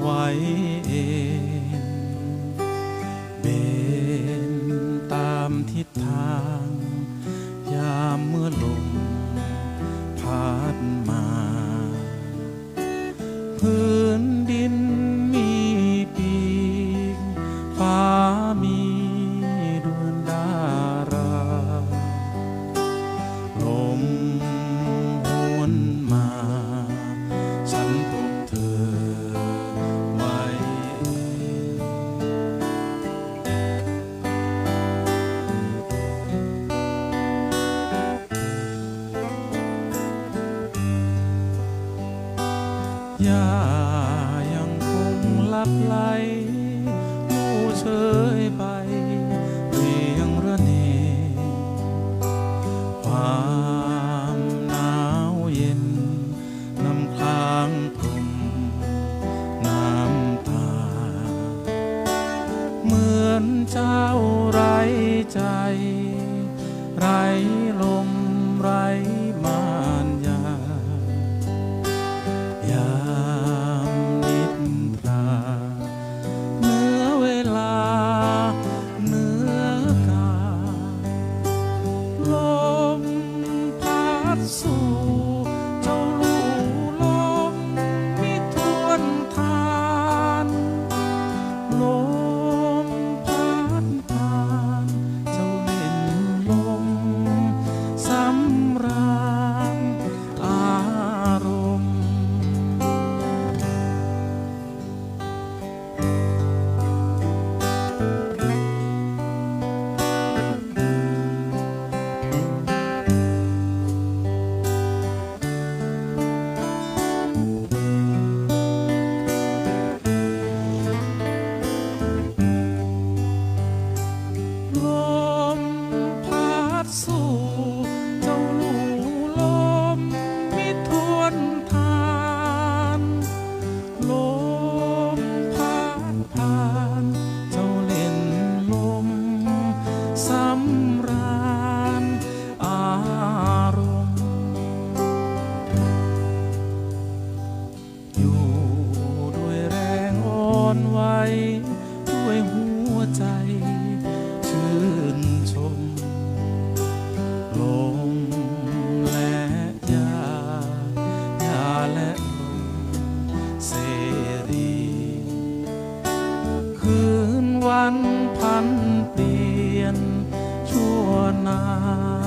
ไว้เองเบนตามทิศทาง ยามเมื่อลมพัดมาพื้น ย่ายังคงหลับไหลผู้เชยไปเรียงระเนความหนาวเย็นนำค้างพรมน้ำตา เหมือนเจ้าไรใจ ไรลม วันพันเปลี่ยนชั่วนาน